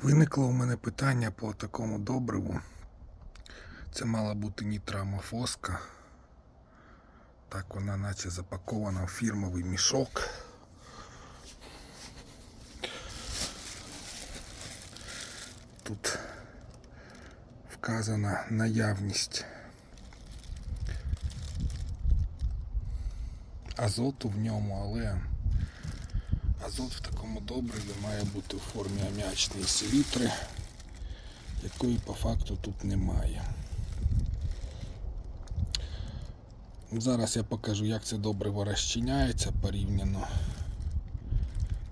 Виникло у мене питання по такому добриву. Це мала бути нітрамофоска. Так вона наче запакована в фірмовий мішок. Тут вказана наявність азоту в ньому, але азот в такому добриві має бути в формі аміачної селітри, якої по факту тут немає. Зараз я покажу, як це добриво розчиняється порівняно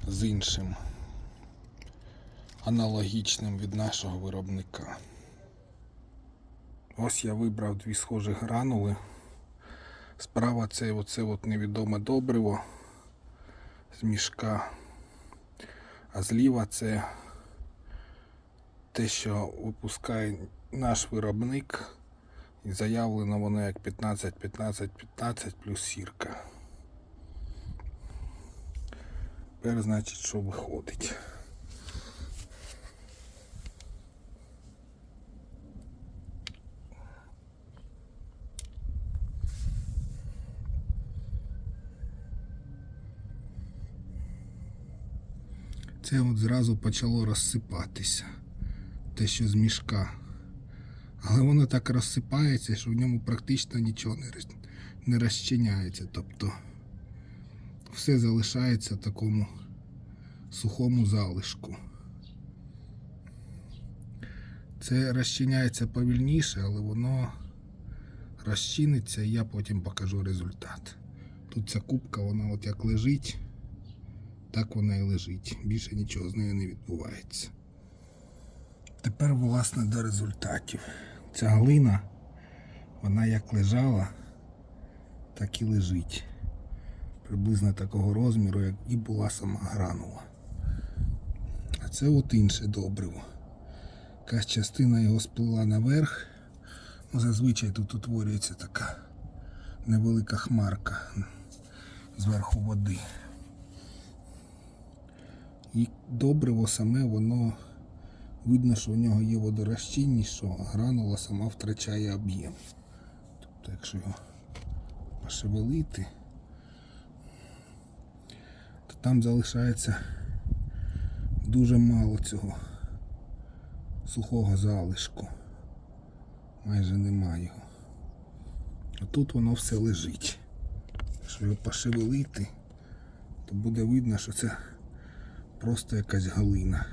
з іншим аналогічним від нашого виробника. Ось я вибрав дві схожі гранули. Справа це оце от невідоме добриво з мішка. А зліва це те, що випускає наш виробник. І заявлено воно як 15, 15, 15 плюс сірка. Тепер значить, що виходить. Це от зразу почало розсипатися. Те, що з мішка. Але воно так розсипається, що в ньому практично нічого не, не розчиняється. Тобто все залишається такому сухому залишку. Це розчиняється повільніше, але воно розчиниться і я потім покажу результат. Тут ця кубка, вона от як лежить, так вона і лежить. Більше нічого з нею не відбувається. Тепер, власне, до результатів. Ця глина, вона як лежала, так і лежить. Приблизно такого розміру, як і була сама гранула. А це от інше добриво. Якась частина його сплила наверх. Ну, зазвичай тут утворюється така невелика хмарка зверху води. І добриво саме воно видно, що в нього є водорозчинність, що гранула сама втрачає об'єм. Тобто, якщо його пошевелити, то там залишається дуже мало цього сухого залишку. Майже немає його. А тут воно все лежить. Якщо його пошевелити, то буде видно, що це просто якась галина.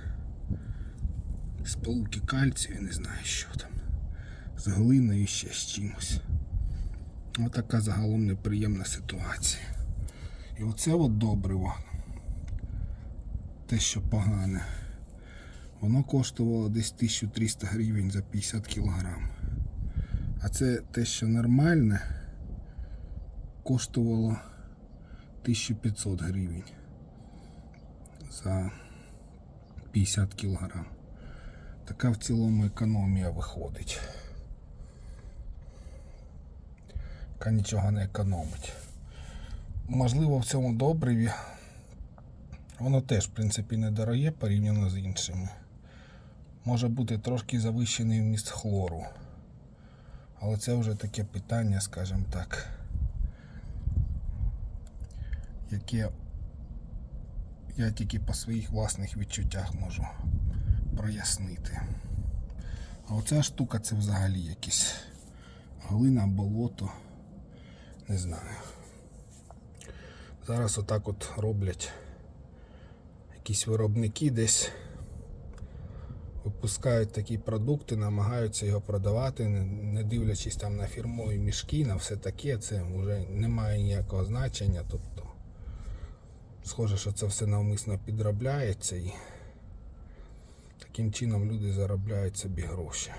Сполуки кальцію, не знаю що там. З глиною ще з чимось. Отака загалом неприємна ситуація. І оце от добриво, те, що погане, воно коштувало десь 1300 гривень за 50 кілограм. А це те, що нормальне, коштувало 1500 гривень за 50 кілограм. Така в цілому економія виходить. Яка нічого не економить. Можливо, в цьому добриві воно теж, в принципі, недороге порівняно з іншими. Може бути трошки завищений вміст хлору. Але це вже таке питання, скажімо так, яке я тільки по своїх власних відчуттях можу прояснити. А оця штука це взагалі якась глина, болото. Не знаю. Зараз отак от роблять якісь виробники десь. Випускають такі продукти, намагаються його продавати, не дивлячись там на фірмові мішки, на все таке, це вже не має ніякого значення. Тобто, схоже, що це все навмисно підробляється і таким чином люди заробляють собі гроші.